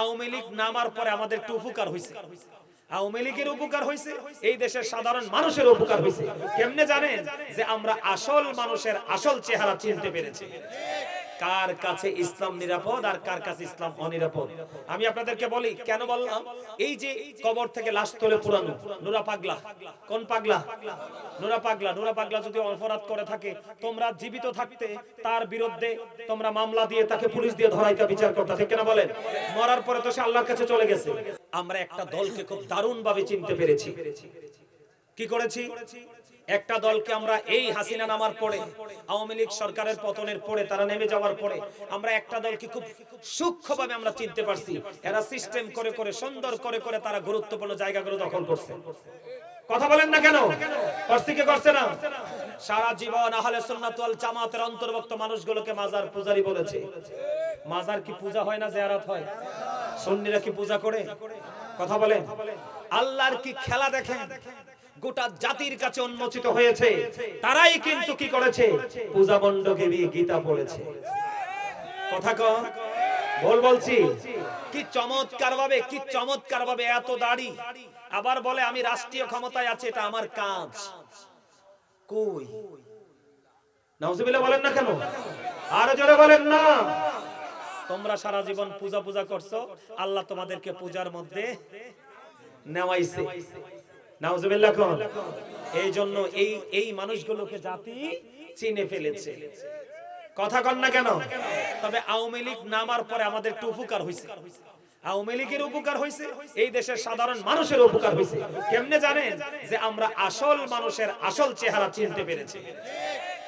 আওয়ামী লীগ নামার পরে আমাদের একটু উপকার হয়েছে। আওয়ামী লীগের উপকার হয়েছে, এই দেশের সাধারণ মানুষের উপকার হয়েছে। কেমনে জানেন যে আমরা আসল মানুষের আসল চেহারা চিনতে পেরেছি। কার কাছে ইসলাম নিরাপদ আর কার কাছে ইসলাম অনিরাপদ? আমি আপনাদেরকে বলি, কেন বললাম? এই যে কবর থেকে লাশ তোলে পুরানো, নুরা পাগলা। কোন পাগলা? নুরা পাগলা। নুরা পাগলা যদি অপরাধ করে থাকে, তোমরা জীবিত থাকতে, তার বিরুদ্ধে তোমরা মামলা দিয়ে তাকে পুলিশ দিয়ে ধরাইতে বিচার করতে ঠিক কিনা বলেন? মরার পরে তো সে আল্লাহর কাছে চলে গেছে। আমরা একটা দলকে খুব দারুণ ভাবে চিনতে পেরেছি। কি করেছি? একটা দলকে আমরা এই হাসিনা নামার পরে, আওয়ামী লীগ সরকারের পতনের পরে, তারা নেমে যাওয়ার পরে, আমরা একটা দলকে খুব সূক্ষ্মভাবে আমরা চিনতে পারছি। এরা সিস্টেম করে করে, সুন্দর করে করে তারা গুরুত্বপূর্ণ জায়গাগুলো দখল করছে। কথা বলেন না কেন? কি করছে না? সারা জীবন আহলে সুন্নাত ওয়াল জামাতের অন্তর্ভুক্ত মানুষগুলোকে মাজার পূজারি বলেছে। মাজার কি পূজা হয় না জিয়ারত হয়? সুন্নিরা কি পূজা করে? কথা বলেন। আল্লাহর কি খেলা দেখেন? গোটা জাতির কাছে উন্মোচিত হয়েছে। তারাই কিন্তু কি করেছে? পূজা মণ্ডপে গিয়ে গীতা পড়েছে। কথা কন ভুল বলছি। কি চমৎকার ভাবে কি চমৎকার ভাবে এত দাড়ি। আবার বলে, আমি রাষ্ট্রীয় ক্ষমতায় আছি, এটা আমার কাজ। কই? নাউজুবিল্লাহ বলেন না কেন? আরও জোরে বলেন না। তোমরা সারা জীবন পূজা পূজা করছ, আল্লাহ তোমাদেরকে পূজার মধ্যে নেওয়াইছে। এই জন্য এই এই মানুষগুলোকে জাতি চিনে ফেলেছে। কথা কন না কেন? তবে আওয়ামী লীগ নামার পরে আমাদের একটু উপকার হয়েছে আওয়ামী লীগের উপকার হয়েছে এই দেশের সাধারণ মানুষের উপকার হয়েছে কেমনে জানেন? যে আমরা আসল মানুষের আসল চেহারা চিনতে পেরেছি।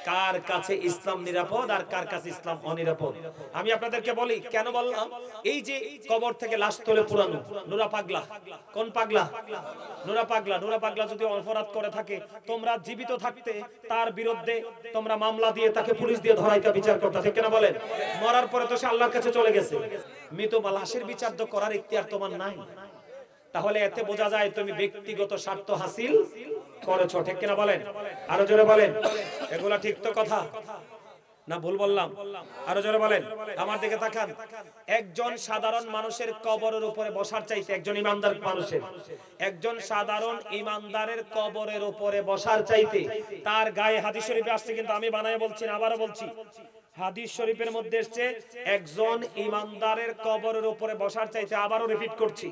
কার কাছে ইসলাম নিরাপদ আর কার কাছে ইসলাম অনিরাপদ? আমি আপনাদেরকে বলি, কেন বললাম? এই যে কবর থেকে লাশ তোলে পুরানো, নোরা পাগলা। কোন পাগলা? নোরা পাগলা। নোরা পাগলা যদি অপরাধ করে থাকে, তোমরা জীবিত থাকতে, তার বিরুদ্ধে তোমরা মামলা দিয়ে তাকে পুলিশ দিয়ে ধরাইতে বিচার করতে ঠিক কিনা বলেন? মরার পরে তো সে আল্লাহর কাছে চলে গেছে। মৃত লাশের বিচার তো করার ইখতিয়ার তোমার নাই। তাহলে এতে বোঝা যায় তুমি ব্যক্তিগত স্বার্থ হাসিল করেছ, ঠিক কিনা বলেন? আরও জোরে বলেন। এগুলা ঠিক তো কথা? না, ভুল বললাম। আরও জোরে বলেন। আমার দিকে তাকান। একজন সাধারণ মানুষের কবরের উপরে বসার চাইতে একজন ইমানদার মানুষের। একজন সাধারণ ইমানদারের কবরের উপরে বসার চাইতে তার গায়ে হাদিস শরীফে আসছে কিন্তু আমি বানায় বলছি না, আবারও বলছি। হাদিস শরীফের মধ্যে এসছে, একজন ইমানদারের কবরের উপরে বসার চাইতে আবারও রিপিট করছি।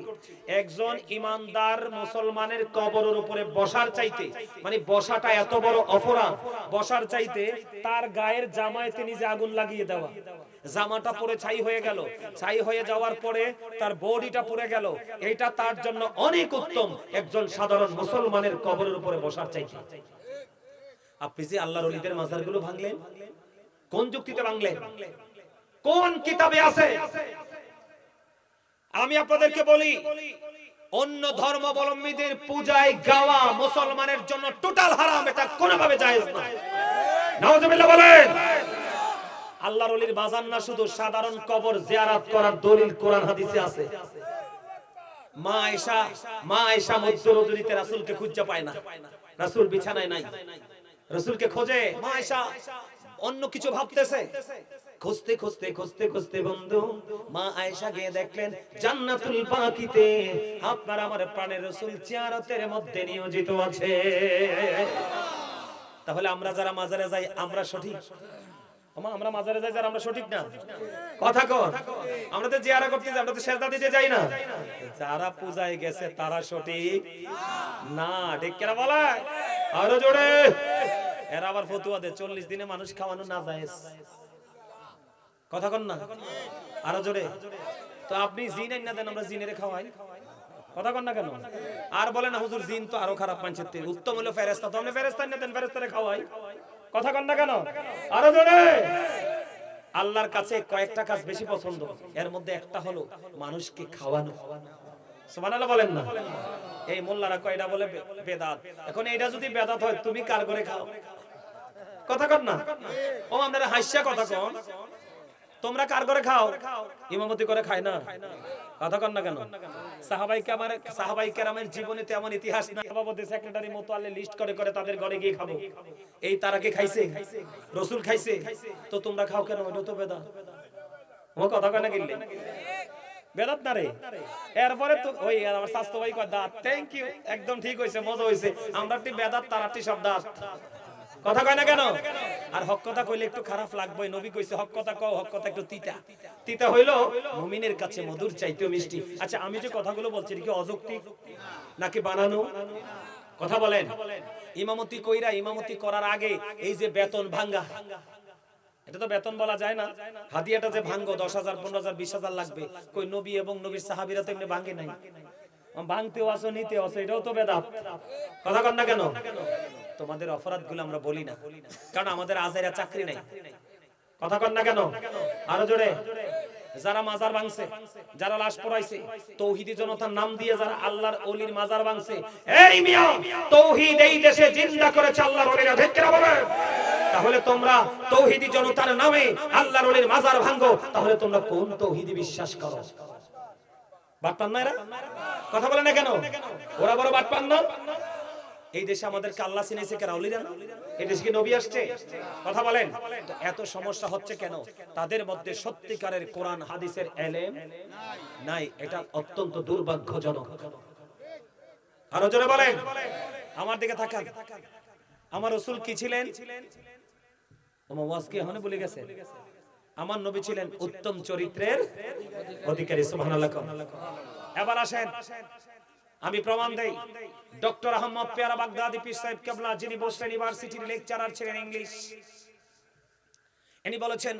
একজন ইমানদার মুসলমানের কবরের উপরে বসার চাইতে মানে বসাটা এত বড় অপরাধ, বসার চাইতে তার গায়ের জামায় তিনি যে আগুন লাগিয়ে দেওয়া। জামাটা পরে ছাই হয়ে গেল। ছাই হয়ে যাওয়ার পরে তার বডিটা পুড়ে গেল। এটা তার জন্য অনেক উত্তম, একজন সাধারণ মুসলমানের কবরের উপরে বসার চাইতে। আপনি যে আল্লাহর ওলিদের মাজারগুলো ভাঙলেন কোন যুক্তিতে ভাঙলেন কোন কিতাবে আছে? আমি আপনাদেরকে বলি, অন্য ধর্মাবলম্বীদের পূজায় গাওয়া মুসলমানের জন্য টোটাল হারাম, এটা কোনোভাবে জায়েজ না। নাউজুবিল্লাহ বলেন। আল্লাহর ওলির বাজান না, শুধু সাধারণ কবর জিয়ারত করার দলিল কোরআন হাদিসে আছে। মা আয়েশা মা আয়েশা মধ্য রজনীতে রাসূলকে খুঁজে পায় না। রাসূল বিছানায় নাই। রাসূলকে খোঁজে, মা আয়েশা অন্য কিছু ভাবতেছে? খুঁজতে খুঁজতে খুঁজতে খুঁজতে বন্ধু, মা আয়েশা গিয়ে দেখলেন জান্নাতুল বাকিতে আপনার আমার প্রাণের রসুল জিয়ারতের মধ্যে নিয়োজিত আছে। তাহলে আমরা যারা মাজারে যাই, আমরা সঠিক? আমরা মাজারে যাই যারা আমরা সঠিক না? কথা কর। আমরা তো জিয়ারা করতে যাই আমরা তো সেজদা দিতে যাই না। যারা পূজায় গেছে তারা সঠিক? না, ঠিক কেনা বলা আরও জোরে। এরা আবার ফতুয়া দেয়, চল্লিশ দিনে মানুষ খাওয়ানো না যায় কথা কন না? আরও জোরে। তো আপনি জিন না দেন, আমরা খাওয়াই। আল্লাহর কাছে কয়েকটা কাজ বেশি পছন্দ। এর মধ্যে একটা হলো মানুষকে খাওয়ানো। সুবহানাল্লাহ বলেন না। এই মোল্লারা কয়টা বলে বেদাত? এখন এটা যদি বেদাত হয়, তুমি কার করে খাও? কথা কন না? ও আপনারা হাসিয়া কথা কন। তোমরা কার করে খাও? ইমামতি করে খায় না? কথা কন না কেন? সাহাবাই কেরামের সাহাবাই কেরামের জীবনে তেমন ইতিহাস না সভাপতি সেক্রেটারি মতো আলে লিস্ট করে করে তাদের ঘরে গিয়ে খাব। এই তারা কি খাইছে? রসুল খাইছে? তো তোমরা খাও কেন? ওটা তো বেদা ও, কথা কয় না গিললে? বেদাত না রে? এরপরে তো ওই আমার স্বাস্থ্য ভাই কয়, দাঁত থ্যাংক ইউ একদম ঠিক হয়েছে মজা হয়েছে আমরা বেদাত তারাটি সব দাঁত কথা কয় না কেন? আর হক কথা কইলে একটু খারাপ লাগবে নবী কইছে, হক কথা কও, হক কথা একটু তিতা। তিতা হইল মুমিনের কাছে মধুর চাইতেও মিষ্টি। আচ্ছা আমি যে কথাগুলো বলছি কি অযৌক্তিক নাকি বানানো? কথা বলেন। ইমামতি কইরা ইমামতি করার আগে এই যে বেতন ভাঙ্গা, এটা তো বেতন বলা যায় না। হাদিয়াটা যে ভাঙ্গো, দশ হাজার, পনেরো হাজার, বিশ হাজার লাগবে। কই নবী এবং নবীর সাহাবিরা তো এমনি ভাঙ্গে নাই। ভাঙতেও আসো নিতে আসো এটাও তো বেদাত। কথা কন না কেন? তোমাদের অপরাধগুলো আমরা বলি না। কারণ আমাদের আজাইরা চাকরি নাই। কথা কন না কেন? আরও জোরে। যারা মাজার ভাঙছে, যারা লাশ পড়াইছে, তৌহিদি জনতার নাম দিয়ে যারা আল্লাহর অলির মাজার ভাঙছে, এই মিয়া, তৌহিদ এই দেশে জিন্দা করেছে আল্লাহর অলিরা, ঠিক বলে তাহলে তোমরা তৌহিদি জনতার নামে আল্লাহর অলির মাজার ভাঙো, তাহলে তোমরা কোন তৌহিদি বিশ্বাস করো? বাটপান না এরা কথা বলে না কেন? ওরা বড় বাটপান না? এই দেশে আমাদেরকে আল্লাহ চিনেছে না এই দেশে কি নবী আসছে? কথা বলেন। এত সমস্যা হচ্ছে কেন? তাদের মধ্যে সত্যিকারের কোরআন, হাদিসের এলেম নাই। এটা অত্যন্ত দুর্ভাগ্যজনক। আরও জোরে বলেন। আমার দিকে তাকান। আমার রসুল কি ছিলেন? তোমার ওয়াজ কি এখনও ভুলে গেছে? আমার নবী ছিলেন উত্তম চরিত্রের অধিকারী, সুবহানাল্লাহ। এবার আসেন। আমি প্রমাণ দেই। ডক্টর আহমদ পেয়ারা বাগদাদি, পীর সাহেব কেবলা, যিনি বসলেন ইউনিভার্সিটির লেকচারার ছিলেন ইংলিশ। ইনি বলেছেন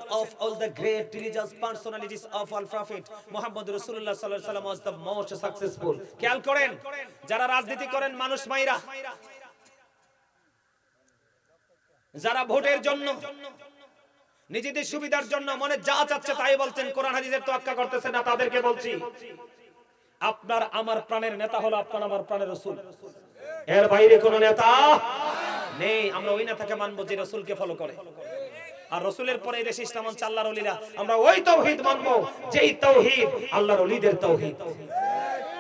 the great religious personalities of all prophet Muhammad রাসূলুল্লাহ সাল্লাল্লাহু আলাইহি ওয়াসাল্লাম was the most successful. খেয়াল করেন, যারা রাজনীতি করেন, মানুষ মাইরা। যারা ভোটের জন্য, নিজেদের সুবিধার জন্য মনে যা চাচ্ছে তাই বলছেন, কোরআন হাদিসের তোয়াক্কা করতেছে না, তাদেরকে বলছি। আপনার আমার প্রাণের নেতা হলো আপনার আমার প্রাণের রসুল। এর বাইরে কোন নেতা নেই আমরা ওই নেতাকে মানবো যে রসুলকে ফলো করে। আর রসুলের পরে দেশে ইসলাম আল্লাহর অলিরা আমরা ওই তৌহিদ মানবো যেই তৌহিদ আল্লাহর অলিদের তৌহিদ।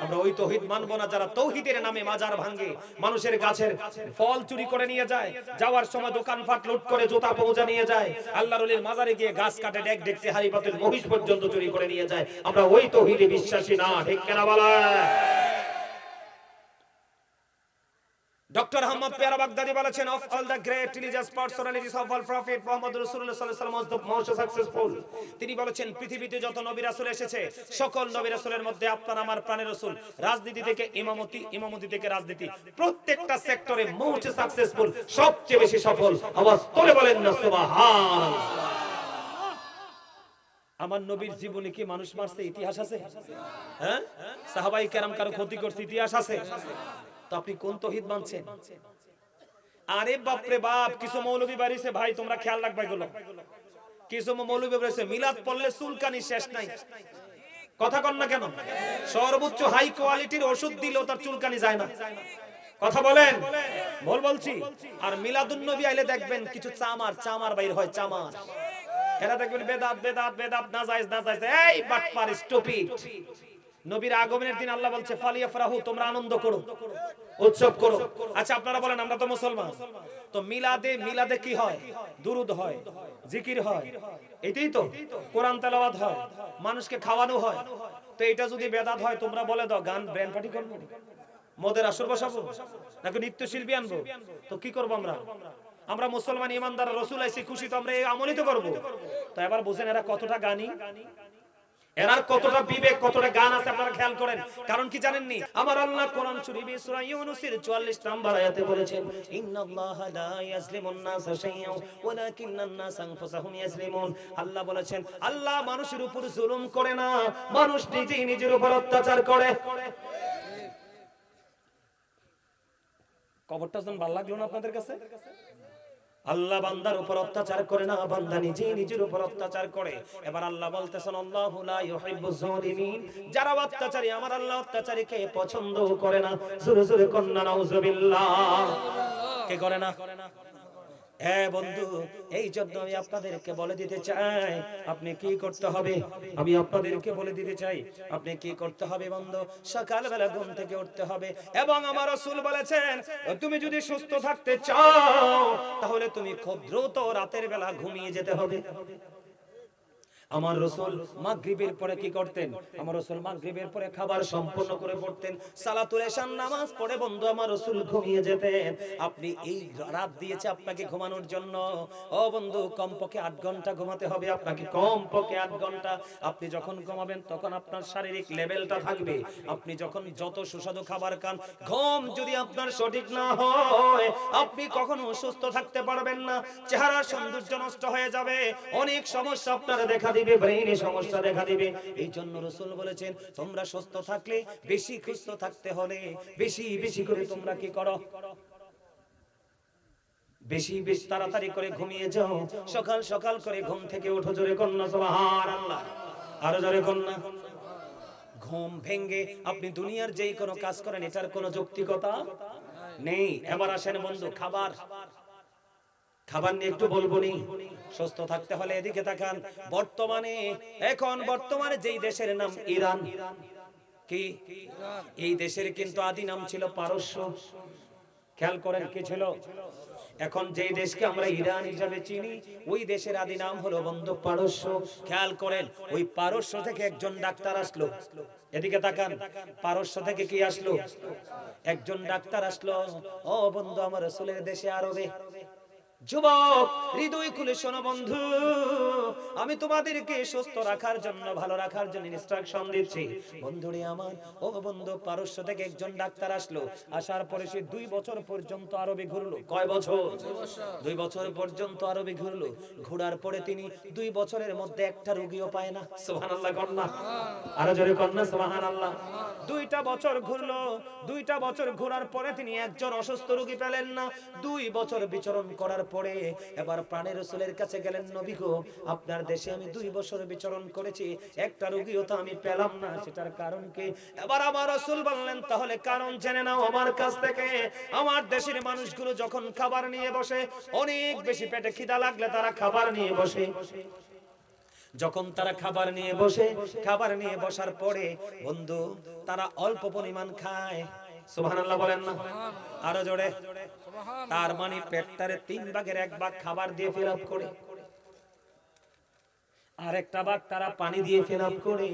আমরা ওই তৌহিদ মানব না যারা তৌহিদের নামে মাজার ভাঙে, মানুষের গাছের ফল চুরি করে নিয়ে যায়, যাওয়ার সময় দোকান ফাট লুট করে জোতা পৌঁছা নিয়ে যায় আল্লাহ রলির মাজারে গিয়ে গাছ কাটে, ডেক দেখতে হারি পাতের মহিষ পর্যন্ত চুরি করে নিয়ে যায়। আমরা ওই তৌহিদে বিশ্বাসী না, ঠিক কেনা বলা ডক্টর আহমদ পেয়ারা বাগদাদি বলেছেন of all great religious personalities of all রাসূলুল্লাহ সাল্লাল্লাহু আলাইহি মোস্ট সাকসেসফুল তিনি বলেছেন, পৃথিবীতে যত নবী রাসূল এসেছে, সকল নবী রাসূলের মধ্যে আপনার আমার প্রাণের রাসূল। রাজনীতি থেকে ইমামতি ইমামতি থেকে রাজনীতি। প্রত্যেকটা সেক্টরে মোস্ট সাকসেসফুল সবচেয়ে বেশি সফল। আওয়াজ বলেন না সুবহান আমার নবীর জীবনে কি মানুষ মারছে? ইতিহাস আছে? হ্যাঁ? সাহাবাই কেরাম কারও ক্ষতি করছে? ইতিহাস আছে? তো আপনি কোন তহিদ মানছেন? আরে বাপ রে বাপ, কিছু মৌলবী বাড়িছে ভাই, তোমরা খেয়াল রাখবে এগুলো। কিছু মৌলবী বাড়িছে মিলাদ পড়লে চুলকানি শেষ নাই। কথা কন না কেন? সর্বোচ্চ হাই কোয়ালিটির ওষুধ দিলেও তার চুলকানি যায় না। কথা বলেন? বল বলছি। আর মিলাদুন নবী আইলে দেখবেন কিছু চামার চামার বাইর হয়, চামার। এরা দেখবেন বেদাত বেদাত বেদাত, না যাইজ না যাইজ। এই বাটপার স্টুপিড নবীর আগমনের দিন আল্লাহ বলছে ফালিয়া ফরাহু তোমরা আনন্দ করো, উৎসব করো। আচ্ছা আপনারা বলেন, আমরা তো মুসলমান। তো মিলাদে মিলাদে কি হয়? দুরুদ হয়, জিকির হয়, এটাই তো। কোরআন তেলাওয়াত হয়, মানুষকে খাওয়ানো হয়। তো এটা যদি বেদাত হয়, তোমরা বলে দাও, গান ব্র্যান্ড পার্টি করব? মদের আসর বসাবো? নাকি নৃত্য শিল্পী আনব? তো কি করব আমরা? আমরা মুসলমান ইমানদার, রসুল আইসি খুশি, তো আমরা এই আমলিত করব। তো এবার বুঝেন এরা কতটা গানি? এরার কতটা বিবেক, কতটা গান আছে আপনারা খেয়াল করেন। কারণ কি জানেননি? আমার আল্লাহ কোরআন শরীফে সূরা ইউনূসের 44 নম্বর আয়াতে বলেছেন, ইন্নাল্লাহা লা ইয়াজলিমুন নাসা শাইআন ওয়ালাকিন্নান নাস আনফুসাহুম ইয়াজলিমুন। আল্লাহ বলেছেন, আল্লাহ মানুষের উপর জুলুম করে না, মানুষ নিজেই নিজের উপর অত্যাচার করে। কবরটা যখন ভালো লাগল না আপনাদের কাছে? আল্লাহ বান্দার উপর অত্যাচার করে না, বান্দা নিজেই নিজের উপর অত্যাচার করে। এবার আল্লাহ বলতেছেন, আল্লাহু লা ইউহিব্বু যালিমিন। যারা অত্যাচারী, আমার আল্লাহ অত্যাচারীকে পছন্দ করে না। জোরে জোরে কন্যা, নাউজুবিল্লাহ। কে করে না? আমি আপনাদেরকে বলে দিতে চাই, আপনি কি করতে হবে? বন্ধু? সকালবেলা ঘুম থেকে উঠতে হবে। এবং আমার বলেছেন, তুমি যদি সুস্থ থাকতে চাও, তাহলে তুমি খুব দ্রুত রাতের বেলা ঘুমিয়ে যেতে হবে। আমার রসুল মাগরিবের পরে কি করতেন? আমার রসুল মাগরিবের পরে খাবার সম্পন্ন করে পড়তেন। সালাতুল এশার নামাজ পড়ে বন্ধু আমার রসুল ঘুমিয়ে যেতেন। আপনি এই রাত দিয়েছে আপনাকে ঘুমানোর জন্য। ও বন্ধু, কমপক্ষে আট ঘণ্টা ঘুমাতে হবে। আপনাকে কমপক্ষে আট ঘণ্টা। আপনি যখন ঘুমাবেন, তখন আপনার শারীরিক লেভেলটা থাকবে। আপনি যখন যত সুস্বাদু খাবার খান, ঘুম যদি আপনার সঠিক না হয়, আপনি কখনো সুস্থ থাকতে পারবেন না। চেহারার সৌন্দর্য নষ্ট হয়ে যাবে। অনেক সমস্যা আপনার দেখা দিবে। তাড়াতাড়ি করে ঘুমিয়ে যাও। সকাল সকাল করে ঘুম থেকে জোরে কন্যা আরও জোরে কন্যা। ঘুম ভেঙ্গে আপনি দুনিয়ার যেই কোনো কাজ করেন, এটার কোনো যৌক্তিকতা নেই। এবার আসেন বন্ধু, খাবার। খাবার নিয়ে একটু বলব নি? সুস্থ থাকতে হলে এদিকে তাকান। বর্তমানে, এখন বর্তমানে যেই দেশের নাম ইরান, কি? এই দেশের কিন্তু আদি নাম ছিল পারস্য। খেয়াল করেন কি ছিল? এখন যেই দেশকে আমরা ইরান হিসাবে চিনি, ওই দেশের আদি নাম হলো বন্ধু পারস্য। খেয়াল করেন, ওই পারস্য থেকে একজন ডাক্তার আসলো। এদিকে তাকান, পারস্য থেকে কি আসলো? একজন ডাক্তার আসলো, ও বন্ধু, আমার রসুলের দেশে আরবে। যুবক, হৃদয় খুলে শোনো বন্ধু। আমি তোমাদেরকে সুস্থ রাখার জন্য, ভালো রাখার জন্য ইনস্ট্রাকশন দিচ্ছি। বন্ধুরে আমার, ও বন্ধু, পারস্য থেকে একজন ডাক্তার আসলো। আসার পরে সে দুই বছর পর্যন্ত আরবে ঘুরলো। কয় বছর? দুই বছর পর্যন্ত আরবে ঘুরলো। ঘোরার পরে তিনি দুই বছরের মধ্যে একটা রোগীও পায় না। সুবহানাল্লাহ কন্যা আরও জোরে কন্যা সুবহানাল্লাহ। দুইটা বছর ঘুরলো। দুইটা বছর ঘোরার পরে তিনি একজন অসুস্থ রোগী পেলেন না। দুই বছর বিচরণ করার পরে এবার প্রাণের রসুলের কাছে গেলেন, নবী গো, আপনার দেশে আমি দুই বছর বিচরণ করেছি, একটা রোগীও তো আমি পেলাম না, সেটার কারণ কি? এবার আমার রসুল বললেন, তাহলে কারণ জেনে নাও আমার কাছ থেকে, আমার দেশের মানুষগুলো যখন খাবার নিয়ে বসে, অনেক বেশি পেটে খিদা লাগলে তারা খাবার নিয়ে বসে। যখন তারা খাবার নিয়ে বসে, খাবার নিয়ে বসার পরে, বন্ধু, তারা অল্প পরিমাণ খায়। সুবহানাল্লাহ বলেন না? আরও জোরে। তার মানে পেটটারে তিন ভাগের এক ভাগ খাবার দিয়ে ফিল করে। আর একটা তারা পানি দিয়ে করে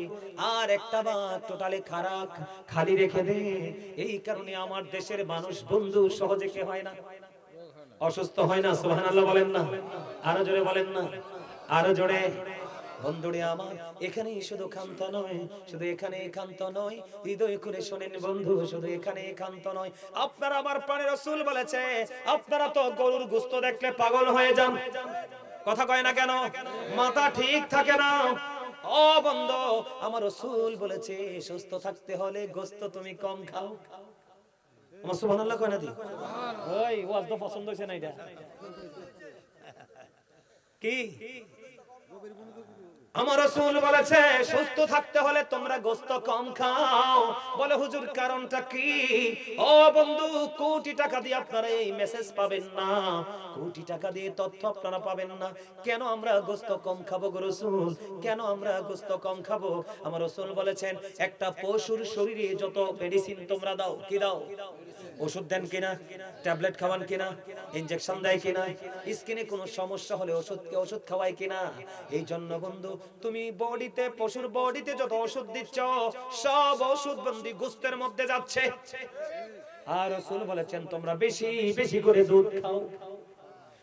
আর একটা টোটালি খারাপ, খালি রেখে দে। এই কারণে আমার দেশের মানুষ, বন্ধু, সহজে কে হয় না? অসুস্থ হয় না? সুবহানাল্লাহ বলেন না। আরও জোরে বলেন না। আরও জোরে। বন্ধুরে আমার এখানেই শুধু ক্ষান্ত নয় শুধু এখানে ক্ষান্ত নয়। হৃদয় করে শোনেন বন্ধু শুধু এখানে ক্ষান্ত নয়। আপনারা আমার প্রাণের রসুল বলেছে আপনারা তো গরুর গুস্ত দেখলে পাগল হয়ে যান। কথা কয় না কেন? মাথা ঠিক থাকে না। ও বন্ধ আমার রসুল বলেছে সুস্থ থাকতে হলে গোস্ত তুমি কম খাও। আমার সুবহানাল্লাহ কয় না দি? ওই ওয়াজ তো পছন্দ হইছে না এটা? কি? আমার রাসূল বলেছে, সুস্থ থাকতে হলে তোমরা গোস্ত কম খাও। বলে, হুজুর, কারণটা কি? ও বন্ধু, কোটি টাকা দিয়ে আপনারা এই মেসেজ পাবেন না। কোটি টাকা দিয়ে তথ্য আপনারা পাবেন না। কেন আমরা গোস্ত কম খাব গো রাসূল? কেন আমরা গোস্ত কম খাব? আমার রাসূল বলেছেন, একটা পশুর শরীরে যত মেডিসিন তোমরা দাও, কি দাও? ওষুধ দেন কিনা? ট্যাবলেট খাওয়ান কিনা? ইনজেকশন দেয় কিনা? স্কিনে কোনো সমস্যা হলে ওষুধকে ওষুধ খাওয়ায় কিনা? এই জন্য বন্ধু তুমি বডিতে, পশুর বডিতে যত ওষুধ দিচ্ছ, সব ওষুধ বন্দি গুস্তের মধ্যে যাচ্ছে। আর রসুল বলেছেন, তোমরা বেশি বেশি করে দুধ খাও।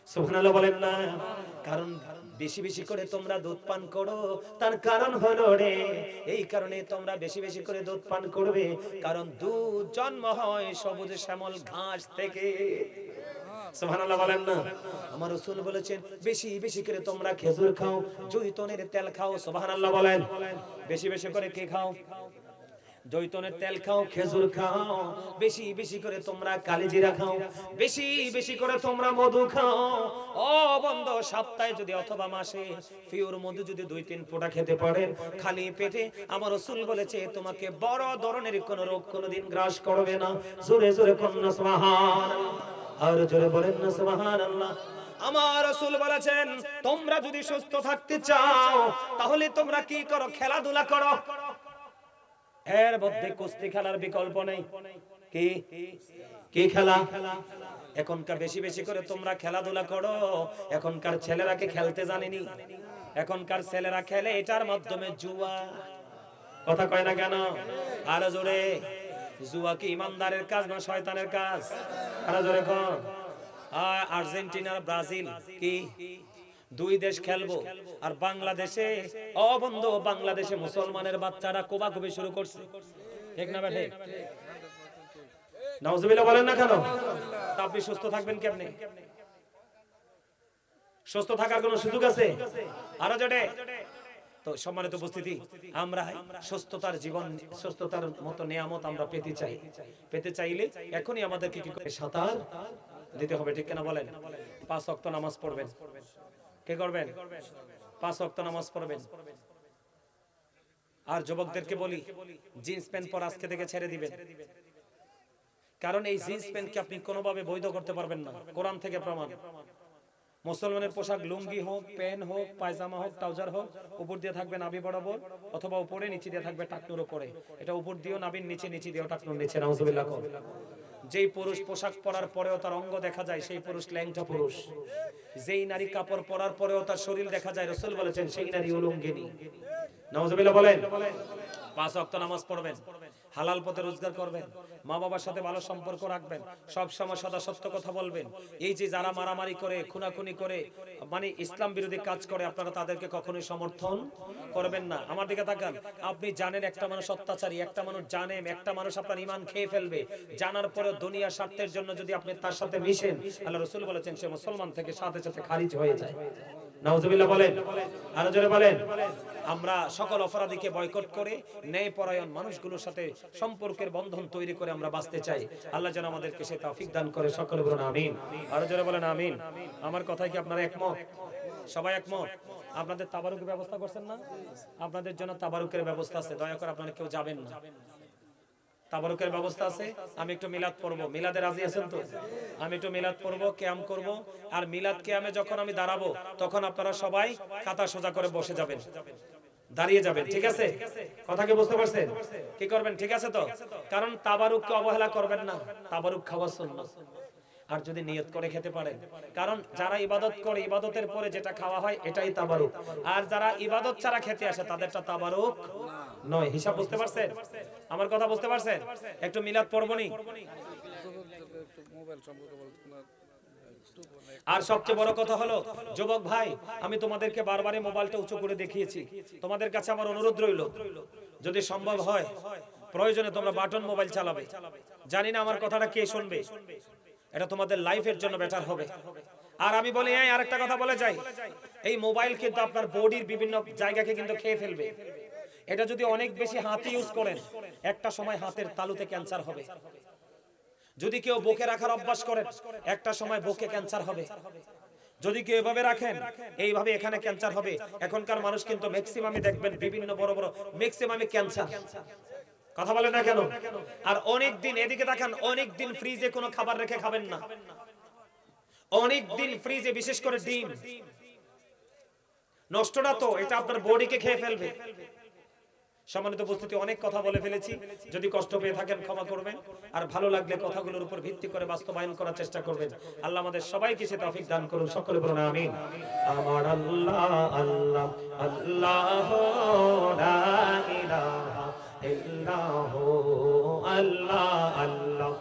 সুবহানাল্লাহ বলেন না। কারণ বেশি বেশি করে তোমরা দুধ পান করো, তার কারণ হলো রে, এই কারণে তোমরা বেশি বেশি করে দুধ পান করবে। কারণ দুধ জন্ম হয় সবুজ শ্যামল ঘাস থেকে। আমার বলেছেন, বেশি বেশি করে তোমরা খেজুর খাও, জৈতুনের তেল খাও। বলেন। বেশি বেশি করে কি খাও? জৈতনের তেল খাও, খেজুর খাও। বেশি বেশি করে তোমরা খাও। বেশি বেশি করে তোমরা মধু খাও। ও বন্ধ, সপ্তাহে যদি অথবা মাসে মধু যদি দুই, তিন খেতে খালি পেটে, আমার রসুল বলেছে, তোমাকে বড় ধরনের কোন রোগ কোনোদিন গ্রাস করবে না। জোরে জোরে কন্যা আর জোরে বলেন না সুবহান আল্লাহ আমার রসুল বলেছেন তোমরা যদি সুস্থ থাকতে চাও তাহলে তোমরা কি করো? খেলাধুলা করো? এর মধ্যে কুস্তি খেলার বিকল্প নেই। কি? কি খেলা? এখনকার বেশি বেশি করে তোমরা খেলাধুলা করো। এখনকার ছেলেরা কি খেলতে জানেনি? এখনকার ছেলেরা খেলে এটার মাধ্যমে জুয়া। কথা কয় না কেন? আরও জোরে। জুয়া কি ইমানদারের কাজ না শয়তানের কাজ? আরও আর্জেন্টিনা, ব্রাজিল কি দুই দেশ খেলব? আর বাংলাদেশে অবন্ধ বাংলাদেশে মুসলমানের বাচ্চারা কোবাকুবি শুরু করছে। ঠিক না বেঠে নাউজুবিল্লাহ বলেন না কেন? আপনি সুস্থ থাকবেন কেমনে? সুস্থ থাকার কোনো সুযোগ আছে? আরও জোরে। তো সম্মানিত উপস্থিতি, আমরা সুস্থতার জীবন সুস্থতার মতো নিয়ামত আমরা পেতে চাই। পেতে চাইলে এখনই আমাদেরকে কি করে? সাঁতার দিতে হবে, ঠিক কিনা বলেন? পাঁচ ওয়াক্ত নামাজ পড়বেন। কে করবেন? পাঁচ ওয়াক্ত নামাজ পড়বেন। আর যুবকদেরকে বলি, জিন্স প্যান্ট পর আজকে থেকে ছেড়ে দিবেন। কারণ এই জিন্স প্যান্টকে আপনি কোনোভাবে বৈধ করতে পারবেন না। কোরআন থেকে প্রমাণ। মুসলমানের পোশাক লুঙ্গি হোক, প্যান্ট হোক, পায়জামা হোক, ট্রাউজার হোক, উপর দিয়ে থাকবে নাভি বরাবর অথবা উপরে, নিচে দিয়ে থাকবে টাকনুর উপরে। এটা উপর দিয়েও নাভির নিচে নিচে দিয়েও টাকনুর নিচে, নাউজুবিল্লাহ যেই পুরুষ পোশাক পরার পরেও তার অঙ্গ দেখা যায়, সেই পুরুষ ল্যাংটা পুরুষ। যেই নারী কাপড় পরার পরেও তার শরীর দেখা যায়, রসুল বলেছেন, সেই নারী উলঙ্গিনী। নাউজুবিল্লাহ বলেন, পাঁচ ওয়াক্ত নামাজ পড়বেন। হালাল পথে রোজগার করবেন, মা বাবার সাথে ভালো সম্পর্ক রাখবেন, সব সময় সদা সত্য কথা বলবেন। এই যে যারা মারামারি করে, খুনাখুনি করে মানে ইসলাম বিরোধী কাজ করে, আপনারা তাদেরকে কখনোই সমর্থন করবেন না। আমার দিকে তাকান, আপনি জানেন একটা মানুষ অত্যাচারী, একটা মানুষ জানেন একটা মানুষ আপনার ইমান খেয়ে ফেলবে। জানার পরে দুনিয়া স্বার্থের জন্য যদি আপনি তার সাথে মিশেন, আল্লাহ রসুল বলেছেন, সে মুসলমান থেকে সাথে সাথে খারিজ হয়ে যায়। নাউজুবিল্লাহ বলেন, আরও জোরে বলেন। আমরা সকল অপরাধীকে বয়কট করে ন্যায় পরায়ণ মানুষগুলোর সাথে সম্পর্কের বন্ধন তৈরি করে আমরা বাঁচতে চাই। আল্লাহ যেন আমাদেরকে সে তৌফিক দান করে, সকলে বলুন আমিন। আরও জোরে বলেন আমিন। আমার কথায় কি আপনারা একমত? সবাই একমত? আপনাদের তাবারুকের ব্যবস্থা করছেন না? আপনাদের জন্য তাবারুকের ব্যবস্থা আছে, দয়া করে আপনারা কেউ যাবেন না। তাবারুকের ব্যবস্থা আছে। আমি একটু মিলাদ পড়ব। মিলাদে রাজি আছেন তো? আমি একটু মিলাদ পড়ব ক্যাম করব। আর মিলাদ ক্যামে যখন আমি দাঁড়াবো, তখন আপনারা সবাই কাতা সোজা করে বসে যাবেন। দাঁড়িয়ে যাবেন, ঠিক আছে? কথা কি বুঝতে পারছেন? কি করবেন? ঠিক আছে তো? কারণ তাবারুককে অবহেলা করবেন না। তাবারুক খাওয়া সুন্নাত। আর যদি নিয়ত করে খেতে পারেন কারণ যারা ইবাদত করে, ইবাদতের পরে যেটা খাওয়া হয়, এটাই তাবারুক। আর যারা ইবাদত ছাড়া খেতে আসে, তাদেরটা তাবারুক নয়। হিসাব বুঝতে পারছেন? আমার কথা বুঝতে পারছেন? একটু মিলাদ পড়বনি আর সবচেয়ে বড় কথা হলো, যুবক ভাই, আমি তোমাদেরকে বারবারই মোবাইলটা উঁচু করে দেখিয়েছি। তোমাদের কাছে আমার অনুরোধ রইল, যদি সম্ভব হয়, প্রয়োজনে তোমরা বাটন মোবাইল চালাবে। জানি না আমার কথাটা কে শুনবে। এটা তোমাদের লাইফের জন্য বেটার হবে। আর আমি বলি এই আরেকটা কথা বলে যাই। এই মোবাইল কিন্তু আপনার বডির বিভিন্ন জায়গাকে কিন্তু খেয়ে ফেলবে। এটা যদি অনেক বেশি হাতে ইউজ করেন, একটা সময় হাতের তালুতে ক্যান্সার হবে। যদি কেউ বুকে রাখার অভ্যাস করেন, একটা সময় বুকে ক্যান্সার হবে। যদি কেউ এভাবে রাখেন, এইভাবে এখানে ক্যান্সার হবে। এখনকার মানুষ কিন্তু ম্যাক্সিমামই দেখবেন বিভিন্ন বড় বড় ম্যাক্সিমামই ক্যান্সার কথা বলেন না কেন? আর অনেক দিন এদিকে দেখেন অনেক দিন ফ্রিজে কোনো খাবার রেখে খাবেন না। অনেক দিন ফ্রিজে, বিশেষ করে ডিম। নষ্ট না তো, এটা আপনার বডিকে খেয়ে ফেলবে। সম্মানিত উপস্থিতি, অনেক কথা বলে ফেলেছি। যদি কষ্ট পেয়ে থাকেন, ক্ষমা করবেন। আর ভালো লাগলে কথাগুলোর উপর ভিত্তি করে বাস্তবায়ন করার চেষ্টা করবেন। আল্লাহ আমাদের সবাইকে সে তৌফিক দান করুন। সকলে বলুন, আমিন। আমার আল্লাহ আল্লাহ আল্লাহ ইল্লাহ আল্লাহ আল্লাহ।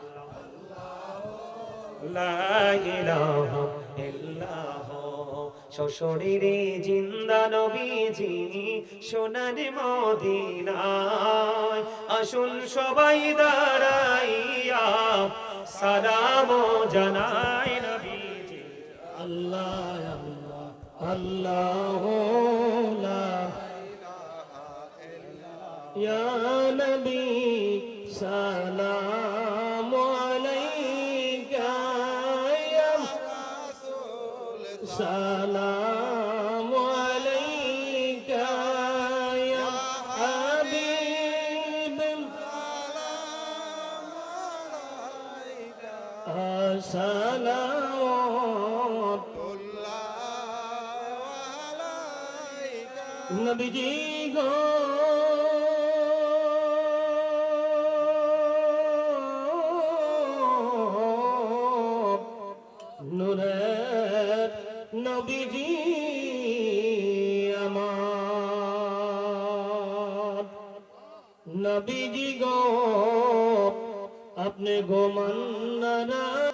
লা ইল্লাহ। শ্বশুরিরে জিন্দা নবীজি, সোনার মদিনায়। আসুন সবাই দাঁড়াইয়া সালাম জানাই নবীজি। আল্লাহ আল্লাহ আল্লাহ। ইয়া নবী সালাম আলাইকা ইয়া সালাম আলাইকা ইয়া হাবিব সালাম নবীজি গো নূরের নবীজি